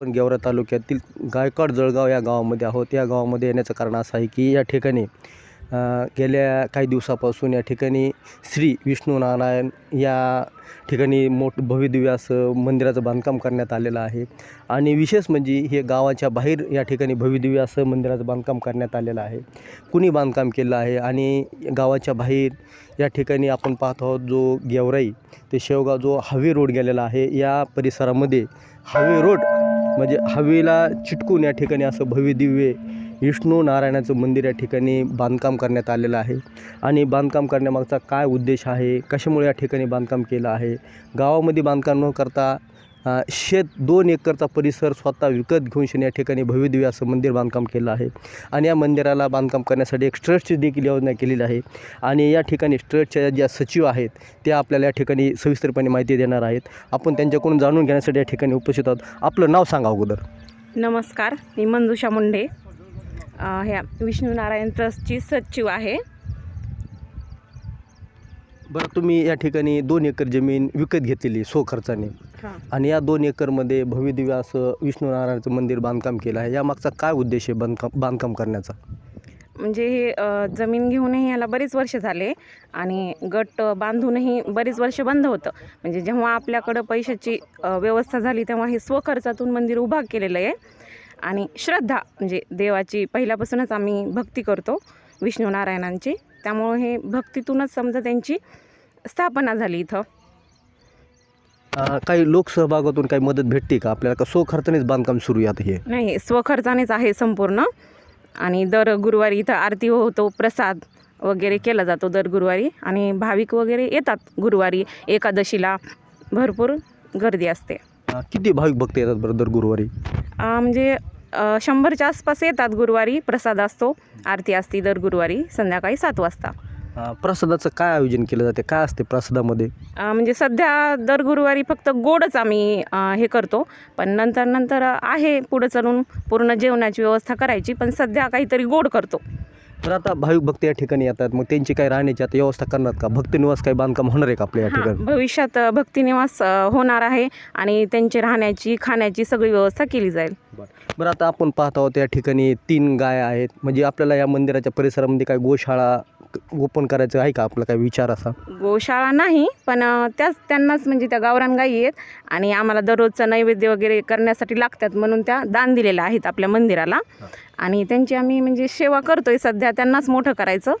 आपण गेवरा तालुक्यातील गायकवाड जळगाव या गावामध्ये आहोत. या गावामध्ये येण्याचं कारण असं आहे की या ठिकाणी गेल्या काही दिवसापासून या ठिकाणी श्री विष्णू नारायण या ठिकाणी मोठ भव्यदिव्य असं मंदिराचं बांधकाम करण्यात आलेलं आहे. आणि विशेष म्हणजे हे गावाच्या बाहेर या ठिकाणी भव्यदिव्य असं मंदिराचं बांधकाम करण्यात आलेलं आहे. कुणी बांधकाम केलं आहे आणि गावाच्या बाहेर या ठिकाणी आपण पाहत आहोत जो गेवराई ते शेवगाव जो हवे रोड गेलेला आहे या परिसरामध्ये हवे रोड म्हणजे हवेला चिटकून या ठिकाणी असं भव्यदिव्य विष्णू नारायणाचं मंदिर या ठिकाणी बांधकाम करण्यात आलेलं आहे. आणि बांधकाम करण्यामागचा काय उद्देश आहे? कशामुळे या ठिकाणी बांधकाम केलं आहे? गावामध्ये बांधकाम न करता शेत दोन एकरचा परिसर स्वतः विकत घेऊन शेण या ठिकाणी भव्यदिव्य असं मंदिर बांधकाम केलं आहे. आणि या मंदिराला बांधकाम करण्यासाठी एक ट्रस्टची देखील योजना केलेली आहे. आणि या ठिकाणी ट्रस्टच्या ज्या सचिव आहेत त्या आपल्याला या ठिकाणी सविस्तरपणे माहिती देणार आहेत. आपण त्यांच्याकडून जाणून घेण्यासाठी या ठिकाणी उपस्थित आहोत. आपलं नाव सांगा अगोदर. नमस्कार मी मंजुषा मुंडे. ह्या विष्णू नारायण ट्रस्टची सचिव आहे. बरं तुम्ही या ठिकाणी दोन एकर जमीन विकत घेतलेली सो खर्चाने. आणि या दोन एकरमध्ये भव्यदिव्य असं विष्णू नारायणाचं मंदिर बांधकाम केलं आहे. यामागचा काय उद्देश आहे बांधकाम बांधकाम करण्याचा? म्हणजे हे जमीन घेऊनही याला बरीच वर्ष झाले आणि गट बांधूनही बरीच वर्ष बंद होतं. म्हणजे जेव्हा आपल्याकडं पैशाची व्यवस्था झाली तेव्हा हे स्वखर्चातून मंदिर उभा केलेलं आहे. आणि श्रद्धा म्हणजे देवाची पहिल्यापासूनच आम्ही भक्ती करतो विष्णू नारायणांची त्यामुळे हे भक्तीतूनच समजा त्यांची स्थापना झाली इथं. काही लोकसहभागातून काही मदत भेटते का? आपल्याला का सो खर्चानेच बांधकाम सुरू आहे आता हे? नाही स्वखर्चानेच आहे संपूर्ण. आणि दर गुरुवारी इथं आरती होतो प्रसाद वगैरे केला जातो दर गुरुवारी. आणि भाविक वगैरे येतात गुरुवारी एकादशीला. भरपूर गर्दी असते. अं, किती भाविक भक्त येतात बरं दर गुरुवारी? अं, म्हणजे अं, शंभरच्या आसपास येतात गुरुवारी. प्रसाद असतो आरती असते दर गुरुवारी संध्याकाळी सात वाजता. प्रसादाचं काय आयोजन केलं जाते? काय असते प्रसादामध्ये? म्हणजे सध्या दर गुरुवारी फक्त गोडच आम्ही हे करतो. पण नंतर नंतर आहे पुढं चालून पूर्ण जेवणाची व्यवस्था करायची पण सध्या काहीतरी गोड करतो. तर आता भाविक भक्त या ठिकाणी येतात. मग त्यांची काही राहण्याची आता व्यवस्था करणार का? भक्तनिवास काही बांधकाम होणार आहे का आपल्या या ठिकाणी? भविष्यात भक्तिनिवास होणार आहे आणि त्यांची राहण्याची खाण्याची सगळी व्यवस्था केली जाईल. बरं. आता आपण पाहत आहोत या ठिकाणी तीन गाय आहेत. म्हणजे आपल्याला या मंदिराच्या परिसरामध्ये काय गोशाळा ओपन करायचं आहे का? आपला काय विचार असा? गोशाळा नाही पण त्याच त्यांनाच म्हणजे त्या गावरान गायी आहेत आणि आम्हाला दररोजचं नैवेद्य वगैरे करण्यासाठी लागतात म्हणून त्या दान दिलेल्या आहेत आपल्या मंदिराला. आणि त्यांची आम्ही म्हणजे सेवा करतोय सध्या त्यांनाच मोठं करायचं.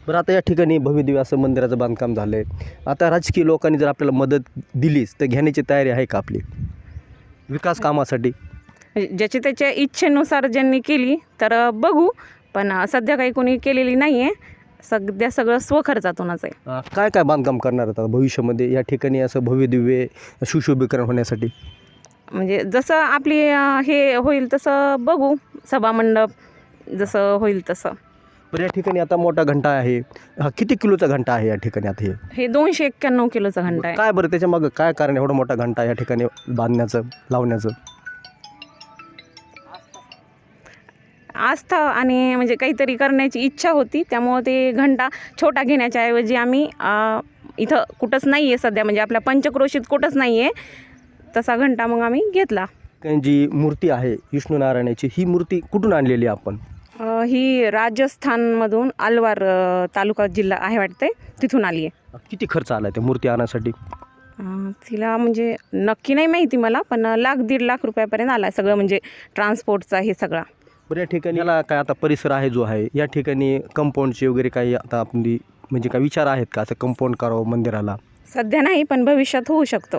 बरं आता या ठिकाणी भव्यदिव्य असं मंदिराचं बांधकाम झालं आहे आता राजकीय लोकांनी जर आपल्याला मदत दिलीच तर घेण्याची तयारी आहे का आपली? विकास कामासाठी? म्हणजे ज्याची त्याच्या इच्छेनुसार ज्यांनी केली तर बघू. पण सध्या काही कोणी केलेली नाही आहे सध्या सगळं स्वखर्चातूनच आहे. अं, काय काय बांधकाम करणार आता भविष्यामध्ये या ठिकाणी असं भव्यदिव्य सुशोभीकरण होण्यासाठी? म्हणजे जसं आपली अ, हे होईल तसं बघू सभामंडप जसं होईल तसं. या ठिकाणी आता मोठा घंटा आहे. हा किती किलोचा घंटा आहे या ठिकाणी आता हे? हे दोनशे एक्क्याण्णव किलोचा घंटा आहे. काय बरं त्याच्या मागं काय कारण एवढा मोठा घंटा या ठिकाणी बांधण्याचं लावण्याचं? आस्था आणि म्हणजे काहीतरी करण्याची इच्छा होती. त्यामुळं ते घंटा छोटा घेण्याच्या ऐवजी आम्ही इथं कुठंच नाही आहे सध्या. म्हणजे आपल्या पंचक्रोशीत कुठंच नाही आहे तसा घंटा मग आम्ही घेतला. जी मूर्ती आहे विष्णू नारायणाची ही मूर्ती कुठून आणलेली आपण? ही राजस्थानमधून अलवार तालुका जिल्हा आहे वाटते तिथून आली आहे किती खर्च आला त्या मूर्ती आणण्यासाठी तिला म्हणजे नक्की नाही माहिती मला पण लाख दीड लाख रुपयापर्यंत आला आहे सगळं म्हणजे ट्रान्सपोर्टचा हे सगळा. बरं या ठिकाणी याला काय आता परिसर आहे जो आहे या ठिकाणी कंपाऊंडचे वगैरे काही आता आपली म्हणजे काय विचार आहेत का? असं कंपाऊंड करावं मंदिराला? सध्या नाही पण भविष्यात होऊ शकतो.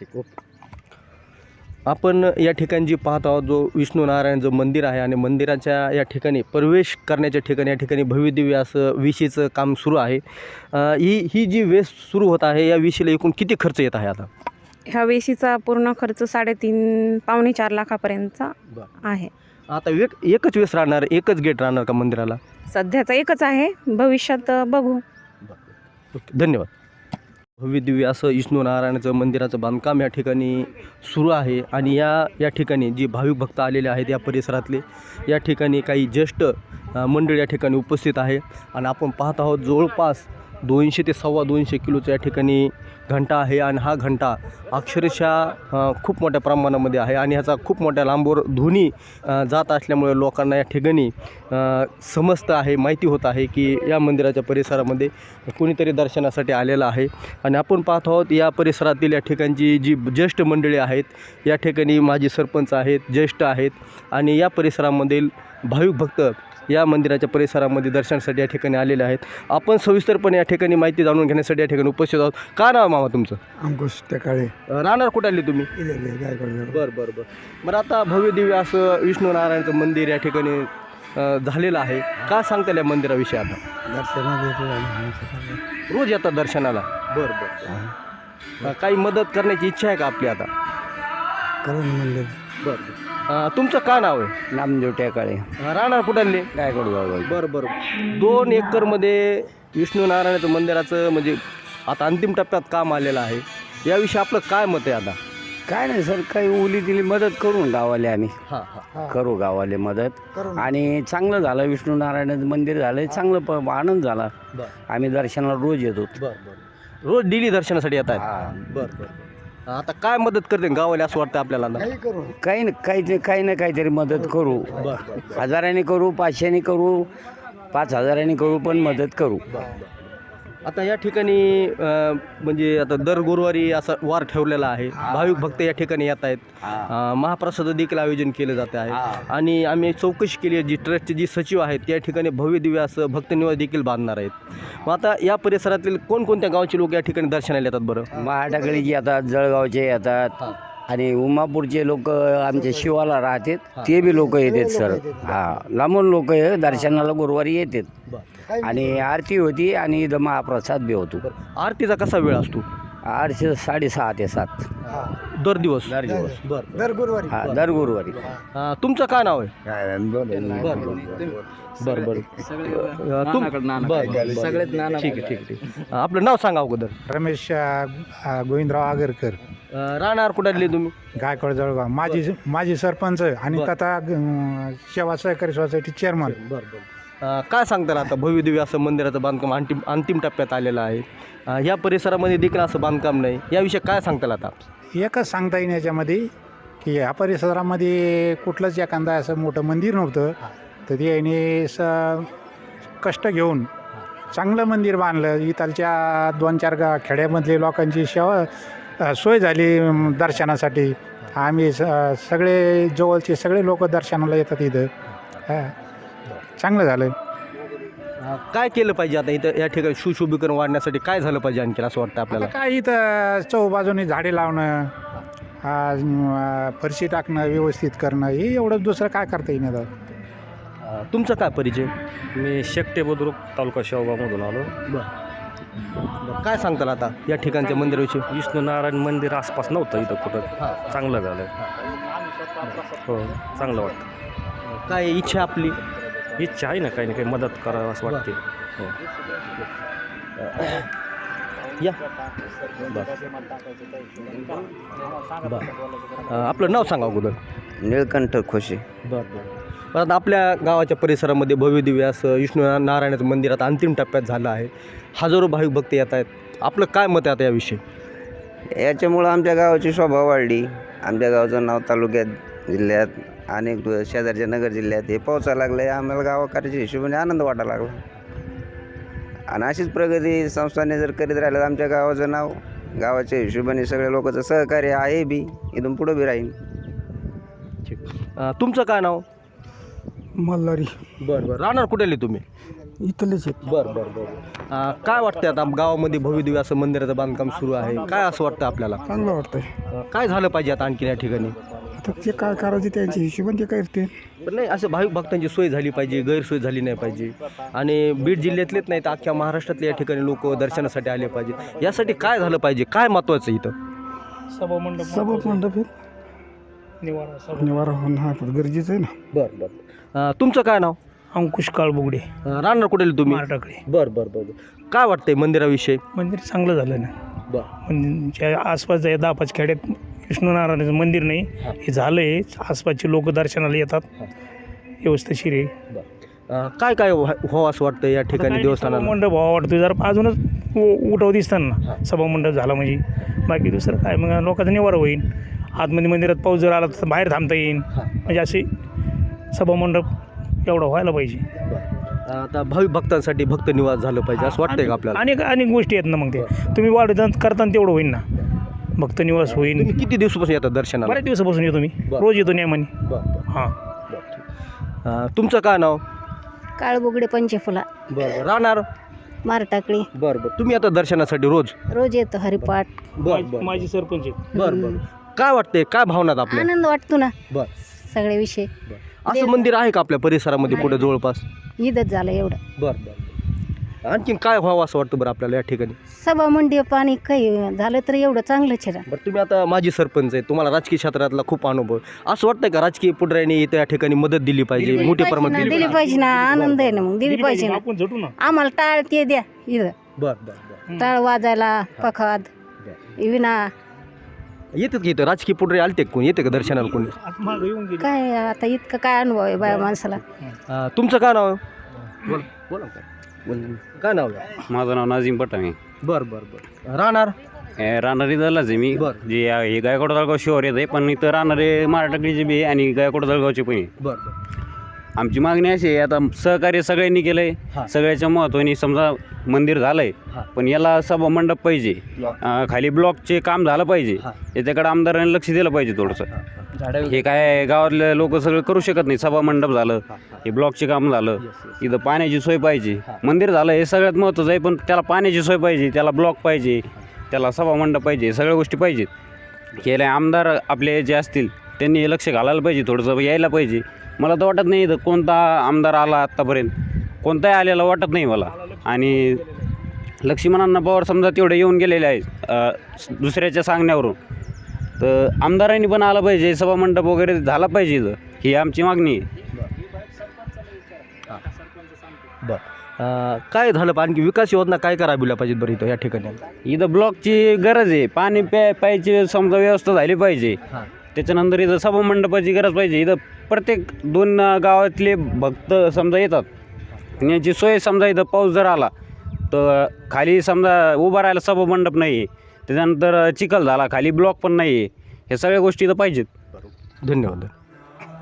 ठीक ओके. आपण या ठिकाणी जी पाहत आहोत जो विष्णू नारायण जो मंदिर आहे आणि मंदिराच्या या ठिकाणी प्रवेश करण्याच्या ठिकाणी या ठिकाणी भव्यदिव्य असं विशीचं काम सुरू आहे. अं, ही ही जी वेस सुरू होत आहे या विशीला एकूण किती खर्च येत आहे आता? ह्या वेशीचा पूर्ण खर्च साडेतीन पावणे चार लाखापर्यंतचा आहे. आता एक एकच वेस राहणार एकच गेट राहणार का मंदिराला? सध्याचा एकच आहे भविष्यात बघू. ओके धन्यवाद. भव्य दिव्य असं विष्णू नारायणाचं मंदिराचं बांधकाम या ठिकाणी सुरू आहे आणि या या ठिकाणी जी भाविक भक्त आलेले आहेत या परिसरातले या ठिकाणी काही ज्येष्ठ मंडळी या ठिकाणी उपस्थित आहे. आणि आपण पाहत आहोत जवळपास दोनशे ते सव्वा दोनशे किलोचं या ठिकाणी घंटा आहे आणि हा घंटा अक्षरशः खूप मोठ्या प्रमाणामध्ये आहे आणि ह्याचा खूप मोठ्या लांबवर ध्वनी जात असल्यामुळे लोकांना या ठिकाणी समजतं आहे माहिती होत आहे की या मंदिराच्या परिसरामध्ये कोणीतरी दर्शनासाठी आलेला आहे. आणि आपण पाहत आहोत या परिसरातील या ठिकाणची जी ज्येष्ठ मंडळी आहेत या ठिकाणी माजी सरपंच आहेत ज्येष्ठ आहेत आणि या परिसरामधील भाविक भक्त या मंदिराच्या परिसरामध्ये दर्शनासाठी या ठिकाणी आलेले आहेत. आपण सविस्तरपणे या ठिकाणी माहिती जाणून घेण्यासाठी या ठिकाणी उपस्थित आहोत. का नाव मामा तुमचं? अंकुश अ, राहणार कुठे आले तुम्ही? इलेले गायकवाड बरं बरं बरं. बरं आता भव्य दिव्य असं विष्णू नारायणचं मंदिर या ठिकाणी अ, झालेलं आहे. का सांगता या मंदिराविषयी आता? दर्शनाला येतो आम्ही सकाळी. रोज येतात दर्शनाला? बरं बरं अ, काही मदत करण्याची इच्छा आहे का आपली आता? करून म्हणले. बरं. तुमचं का नाव आहे? नामदेव टेकाळे. अ, राहणार कुठाले गायकवाड गाव बरं बरं. दोन एकरमध्ये विष्णू नारायणाचं मंदिराचं म्हणजे आता अंतिम टप्प्यात काम आलेलं आहे. याविषयी आपलं काय मत आहे आता? काय नाही सर काही उली दिली मदत करून गावाले आम्ही. हां हां. करू गावाले मदत. आणि चांगलं झालं विष्णू नारायणाचं मंदिर झालं चांगलं प आनंद झाला. बरं. आम्ही दर्शनाला रोज येतो. बरं बरं. रोज डेली दर्शनासाठी येत आहेत बरं बरं. आता काय मदत करते गावाला असं वाटतं आपल्याला आता? काही काही ना काही काही ना काहीतरी मदत करू. हजाराने करू पाचशेने करू पाच हजाराने करू पण मदत करू. आता या ठिकाणी अं, म्हणजे आता दर गुरुवारी असा वार ठेवलेला आहे. भाविक भक्त या ठिकाणी येत आहेत. अं, महाप्रसाद देखील आयोजन केलं जात आहे. आणि आम्ही चौकशी केली आहे जी ट्रस्टचे जी सचिव आहेत त्या ठिकाणी भव्य दिव्य असं भक्तनिवास देखील बांधणार आहेत. मग आता या परिसरातील कोणकोणत्या गावचे लोक या ठिकाणी दर्शनाला येतात बरं? महाटाकडे जे येतात जळगावचे येतात. आणि उमापूरचे लोक आमच्या शिवाला राहतात ते बी लोक येतात सर. हां. लांबून लोक दर्शनाला गुरुवारी येतात. आणि आरती होती आणि इथं महाप्रसाद बी होतो. आरतीचा कसा वेळ असतो? आठशे साडेसहा ते सात. दर दिवस? दर दिवस. बरं. दर गुरुवारी. हा दर गुरुवारी. अं, तुमचं काय नाव आहे? बरं बरं. अं, तुम बरं, बरं, बरं. ठीक आहे ठीक आहे ठीक आहे. आपलं नाव सांगा अगोदर. रमेश अ, गोविंदराव आगरकर. अं, राहणार कुठाले तुम्ही? गायकवाड जळगाव. माजी माजी सरपंच आणि बरं. तथा अ, सेवा सहकारी सोसायटी चेअरमन. बरं बरं अं, काय सांगताल आता भव्य दिव्य असं मंदिराचं बांधकाम अंतिम अंतिम टप्प्यात आलेलं आहे. अं, या परिसरामध्ये देखील असं बांधकाम नाही. याविषयी काय सांगताल आता? एकच सांगता येईल याच्यामध्ये की या परिसरामध्ये कुठलंच एखादा असं मोठं मंदिर नव्हतं. तर ते याने स कष्ट घेऊन चांगलं मंदिर बांधलं. इथलच्या दोन चार गा खेड्यामधले लोकांची सेवा अ, सोय झाली अम, दर्शनासाठी. आम्ही स सगळे जवळचे सगळे लोक दर्शनाला येतात इथं. हा. चांगलं झालं. काय केलं पाहिजे आता इथं या ठिकाणी सुशोभीकरण वाढण्यासाठी? काय झालं पाहिजे आणखी असं वाटतं आता आपल्याला? काय इथं चौबाजूनी झाडे लावणं आ, फरशी टाकणं व्यवस्थित करणं हे एवढं दुसरं काय करता येईल आता? तुमचा काय परिचय? मी शेकटे बुद्रुक तालुका शेवगावमधून आलो. बरं. काय सांगताल आता या ठिकाणच्या मंदिराविषयी? विष्णू नारायण मंदिर आसपास नव्हतं इथं कुठं. चांगलं झालं. हो. चांगलं वाटतं. काय इच्छा आपली? इच्छा आहे ना काही ना काही मदत करावं असं वाटते. हो. या. बरं आपलं नाव सांगा अगोदर. निळकंठ खोशे. बरं बरं. पण आता आपल्या गावाच्या परिसरामध्ये भव्य दिव्य असं विष्णू नारायणाचं मंदिर आता अंतिम टप्प्यात झालं आहे. हजारो भाविक भक्त येत आहेत. आपलं काय मत आहे आता याविषयी? याच्यामुळं आमच्या गावाची शोभा वाढली. आमच्या गावाचं नाव तालुक्यात जिल्ह्यात अनेक शेजारच्या नगर जिल्ह्यात हे पोचायला लागलं आहे आम्हाला गावाकडच्या हिशोबाने आनंद वाटायला लागला. आणि अशीच प्रगती संस्थाने जर करीत राहिलं तर आमच्या गावाचं नाव गावाच्या हिशोबाने सगळ्या लोकांचं सहकार्य आहे बी इथून पुढं बी राहील अं, तुमचं काय नाव? मल्हारी. बरं बरं. राहणार कुठे तुम्ही? इथलेच आहेत बरं बरं बरं. अं, काय वाटतं आता गावामध्ये भव्य दिव्य असं मंदिराचं बांधकाम सुरू आहे? काय असं वाटतं आपल्याला? चांगलं वाटतंय. अं, काय झालं पाहिजे आता आणखी या ठिकाणी? आता ते काय करायचे त्यांच्या हिशोबाने ते करते पण नाही असं भाविक भक्तांची सोय झाली पाहिजे गैरसोय झाली नाही पाहिजे. आणि बीड जिल्ह्यातलेच नाही तर अख्ख्या महाराष्ट्रातले या ठिकाणी लोक दर्शनासाठी आले पाहिजे. यासाठी काय झालं पाहिजे? काय महत्त्वाचं आहे इथं? सबब मंडप निवारा होणं हा गरजेचं आहे ना. बरं बरं. तुमचं काय नाव? अंकुश काळबुगडे. अं, राहणार कुठे तुम्ही? मारटाकडे. बरं बरं बरं बरं. काय वाटतंय मंदिराविषयी? मंदिर चांगलं झालं ना. म्हणजे आसपास दहा पाच खेड्यात विष्णू नारायणाचं मंदिर नाही हे. झालं आहे आसपासचे लोक दर्शनाला येतात. व्यवस्थिशीर आहे काय काय व्हा- व्हावं असं वाटतं या ठिकाणी देवस्थानाला? मंडप व्हावा वाटतो जरा अजूनच उ- उठाव दिसतात ना. सभामंडप झाला म्हणजे. बाकी दुसरं काय? मग लोकांचा निवारा होईल आतमध्ये मंदिरात पाऊस जर आला तर बाहेर थांबता येईल म्हणजे असे सभामंडप एवढं व्हायला पाहिजे. आता भाविक भक्तांसाठी भक्त निवास झालं पाहिजे असं वाटतंय का आपल्याला? अनेक अनेक गोष्टी आहेत ना मग ते. तुम्ही वाढवता करताना तेवढं होईल ना. भक्त निवास होईल तुम्ही किती दिवसापासून येतात दर्शनाला? बऱ्याच दिवसापासून येतो मी. बरं. रोज येतो नेमाने बरं हां. अं, तुमचं काय नाव? काळबुगडे पंचफुला. बरं राहणार? मारटाकळी. बरं बरं. तुम्ही आता दर्शनासाठी रोज? रोज येतो हरिपाठ. बरं बरं. माझी सरपंच आहेत. बरं बरं. काय वाटतंय? काय भावनात आपल्या? आनंद वाटतो ना. बरं. सगळे विषय. असं मंदिर आहे का आपल्या परिसरामध्ये कुठे जवळपास? ईदच झालं एवढं. बरं बरं आणखीन काय व्हावं असं वाटतं बरं आपल्याला या ठिकाणी? सभा मंडी पाणी काही झालं तर एवढं चांगलंच आहे बरं तुम्ही आता माजी सरपंच आहे तुम्हाला राजकीय क्षेत्रातला खूप अनुभव. असं वाटतंय का राजकीय पुढाऱ्यांनी इथं या ठिकाणी मदत दिली पाहिजे मोठ्या प्रमाणात दिली दिली पाहिजे? ना आनंद आहे ना मग दिली पाहिजे ना आम्हाला टाळ ते द्या इथं. बरं बरं बरं. टाळ वाजायला पखाद विना येतात की इथं राजकीय पुढे आलते का कोणी? येते का दर्शनाला कोणी? आता मागं येऊन गेली. काय आता इतकं काय अनुभव आहे बाया माणसाला? अं, तुमचं काय नाव आहे? बोल बोला काय काय नाव आहे? माझं नाव नाझीम पटाणे बरं बरं बरं. राहणार? राहणारी दलाच आहे मी. बरं. जे आहे हे गायकवाड दळगाव शिवर येत आहे पण इथं राहणारे मराठाकडीचे बी आहे आणि गायकवाड दळगावचे पण आहे. बरं बरं. आमची मागणी अशी आहे आता सहकार्य सगळ्यांनी केलं. आहे सगळ्याच्या महत्त्वाने समजा मंदिर झालं आहे. पण याला सभा मंडप पाहिजे. अं, खाली ब्लॉकचे काम झालं पाहिजे. याच्याकडे आमदारांनी लक्ष दिलं पाहिजे थोडंसं. हे काय गावातले लोक सगळं करू शकत नाही सभा मंडप झालं हे ब्लॉकचे काम झालं. इथं पाण्याची सोय पाहिजे. मंदिर झालं हे सगळ्यात महत्त्वाचं आहे पण त्याला पाण्याची सोय पाहिजे त्याला ब्लॉक पाहिजे त्याला सभा मंडप पाहिजे सगळ्या गोष्टी पाहिजेत. केले आमदार आपले जे असतील त्यांनी हे लक्ष घालायला पाहिजे थोडंसं यायला पाहिजे. मला तर वाटत नाही इथं कोणता आमदार आला आत्तापर्यंत. कोणताही आलेला वाटत नाही मला. आणि लक्ष्मणांना पवार समजा तेवढे येऊन गेलेले आहेत दुसऱ्याच्या सांगण्यावरून. तर आमदारांनी पण आलं पाहिजे सभा मंडप वगैरे झाला पाहिजे इथं. ही आमची मागणी आहे. बरं. काय झालं पा- आणखी विकास योजना काय करा राबविल्या पाहिजेत बरं इथं या ठिकाणी? इथं ब्लॉकची गरज आहे. पाणी प्या प्यायची समजा व्यवस्था झाली पाहिजे. त्याच्यानंतर इथं सभा मंडपाची गरज पाहिजे. इथं प्रत्येक दोन गावातले भक्त समजा येतात. आणि याची सोय समजा इथं पाऊस जर आला तर खाली समजा उभा राहायला सभा मंडप नाही आहे त्याच्यानंतर चिखल झाला खाली ब्लॉक पण नाही आहे हे सगळ्या गोष्टी इथं पाहिजेत. धन्यवाद.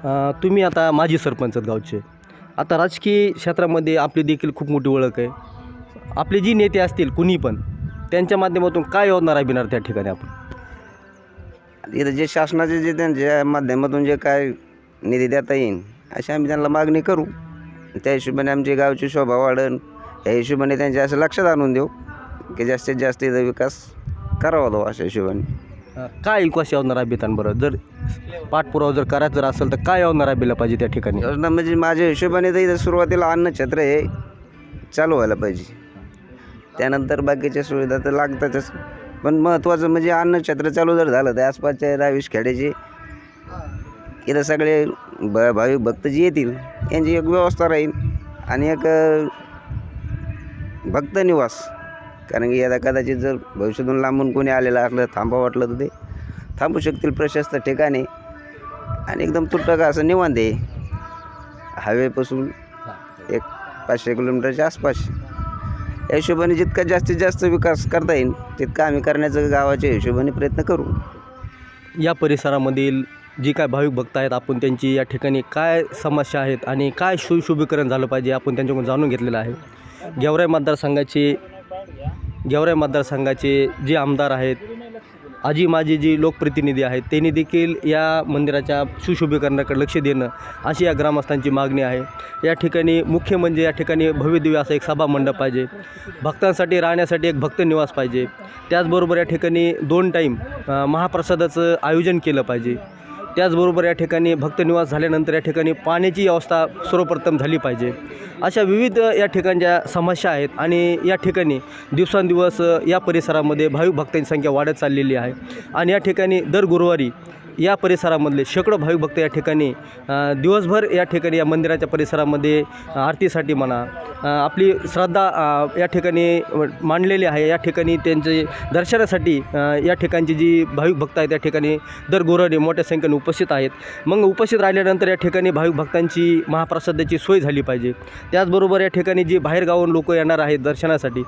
अं, तुम्ही आता माजी सरपंच आहेत गावचे. आता राजकीय क्षेत्रामध्ये आपली देखील खूप मोठी ओळख आहे. आपले जी नेते असतील कुणी पण त्यांच्या माध्यमातून काय योजना राबविणार त्या ठिकाणी आपण? इथं जे शासनाचे जे त्यांच्या माध्यमातून जे काय निधी देता येईल अशी आम्ही त्यांना मागणी करू. त्या हिशोबाने आमची गावची शोभा वाढन. या हिशोबाने त्यांच्या असं लक्षात आणून देऊ की जास्तीत जास्त इथं विकास करावा तो अशा हिशोबाने. काय विकास योजना राबवितात बरं? जर पाठपुरावा जर करायचं जर असेल तर काय योजना राबविल्या पाहिजे त्या ठिकाणी? योजना म्हणजे माझ्या हिशोबाने तर इथं सुरुवातीला अन्नछत्र हे चालू व्हायला पाहिजे. त्यानंतर बाकीच्या सुविधा तर लागतातच. पण महत्त्वाचं म्हणजे अन्नछत्र चालू जर झालं तर आसपासच्या दहावीस खेड्याचे इथं सगळे भ भाविक भक्त जे येतील यांची एक व्यवस्था राहील आणि एक भक्त निवास. कारण की यदा कदाचित जर भविष्यातून लांबून कोणी आलेलं असलं थांबा वाटलं तर ते थांबू शकतील प्रशस्त ठिकाणी. आणि एकदम तुटक असं निवांत आहे. हायवेपासून एक पाचशे किलोमीटरच्या आसपास. या हिशोबाने जितका जास्तीत जास्त विकास करता येईल तितका आम्ही करण्याचा गावाच्या हिशोबाने प्रयत्न करू. या परिसरामधील जी काय भाविक भक्त आहेत आपण त्यांची या ठिकाणी काय समस्या आहेत आणि काय सुशोभीकरण झालं पाहिजे आपण त्यांच्याकडून जाणून घेतलेलं आहे. गेवराई मतदारसंघाचे गेवराई मतदारसंघाचे जे आमदार आहेत आजी माझी जी लोकप्रतिनिधी आहेत त्यांनी देखील या मंदिराच्या सुशोभीकरणाकडे लक्ष देणं अशी या ग्रामस्थांची मागणी आहे. या ठिकाणी मुख्य म्हणजे या ठिकाणी भव्यदिव्य असा एक सभा मंडप पाहिजे. भक्तांसाठी राहण्यासाठी एक भक्त निवास पाहिजे. त्याचबरोबर या ठिकाणी दोन टाईम महाप्रसादाचं आयोजन केलं पाहिजे. त्याचबरोबर या ठिकाणी भक्तनिवास झाल्यानंतर या ठिकाणी पाण्याची व्यवस्था सर्वप्रथम झाली पाहिजे. अशा विविध या ठिकाणच्या समस्या आहेत आणि या ठिकाणी दिवसांदिवस या परिसरामध्ये भाविक भक्तांची संख्या वाढत चाललेली आहे. आणि या ठिकाणी दर गुरुवारी या परिसरामधले शेकडो भाविक भक्त या ठिकाणी दिवसभर या ठिकाणी या मंदिराच्या परिसरामध्ये आरतीसाठी म्हणा आपली श्रद्धा या ठिकाणी मांडलेली आहे. या ठिकाणी त्यांचे दर्शनासाठी या ठिकाणची जी भाविक भक्त आहेत त्या ठिकाणी दर गुरुवारी मोठ्या संख्येने उपस्थित आहेत. मग उपस्थित राहिल्यानंतर या ठिकाणी भाविक भक्तांची महाप्रसादाची सोय झाली पाहिजे. त्याचबरोबर या ठिकाणी जी बाहेरगावून लोक येणार आहेत दर्शनासाठी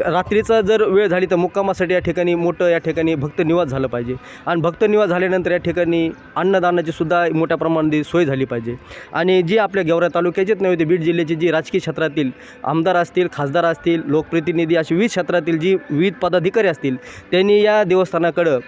रात्रीचा जर वेळ झाली तर मुक्कामासाठी या ठिकाणी मोठं या ठिकाणी भक्त निवास झालं पाहिजे. आणि भक्त निवास झाल्यानंतर या ठिकाणी अन्नदानाची सुद्धा मोठ्या प्रमाणात सोय झाली पाहिजे. आणि जी आपल्या गेवरा तालुक्याचीच नव्हे ते बीड जिल्ह्याची जी राजकीय क्षेत्रातील आमदार असतील खासदार असतील लोकप्रतिनिधी अशी विविध क्षेत्रातील जी विविध पदाधिकारी असतील त्यांनी या देवस्थानाकडं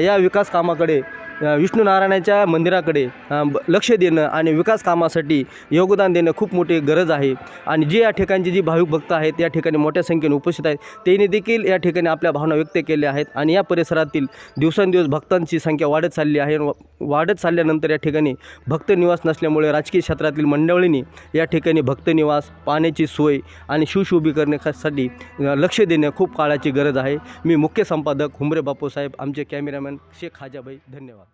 या विकास कामाकडे विष्णू नारायणाच्या मंदिराकडे ब- लक्ष देणं आणि विकास कामासाठी योगदान देणं खूप मोठी गरज आहे. आणि जे या ठिकाणची जी भाविक भक्त आहेत या ठिकाणी मोठ्या संख्येने उपस्थित आहेत. त्यांनी देखील या ठिकाणी आपल्या भावना व्यक्त केल्या आहेत आणि या परिसरातील दिवसेंदिवस भक्तांची संख्या वाढत चालली आहे. व- वाढत चालल्यानंतर या ठिकाणी भक्त निवास नसल्यामुळे राजकीय क्षेत्रातील मंडळींनी या ठिकाणी भक्तनिवास पाण्याची सोय आणि शिवशोभीकरणासाठी अ, लक्ष देणं खूप काळाची गरज आहे. मी मुख्य संपादक हुंबरे बापूसाहेब आमचे कॅमेरामॅन शेख हाजाबाई धन्यवाद.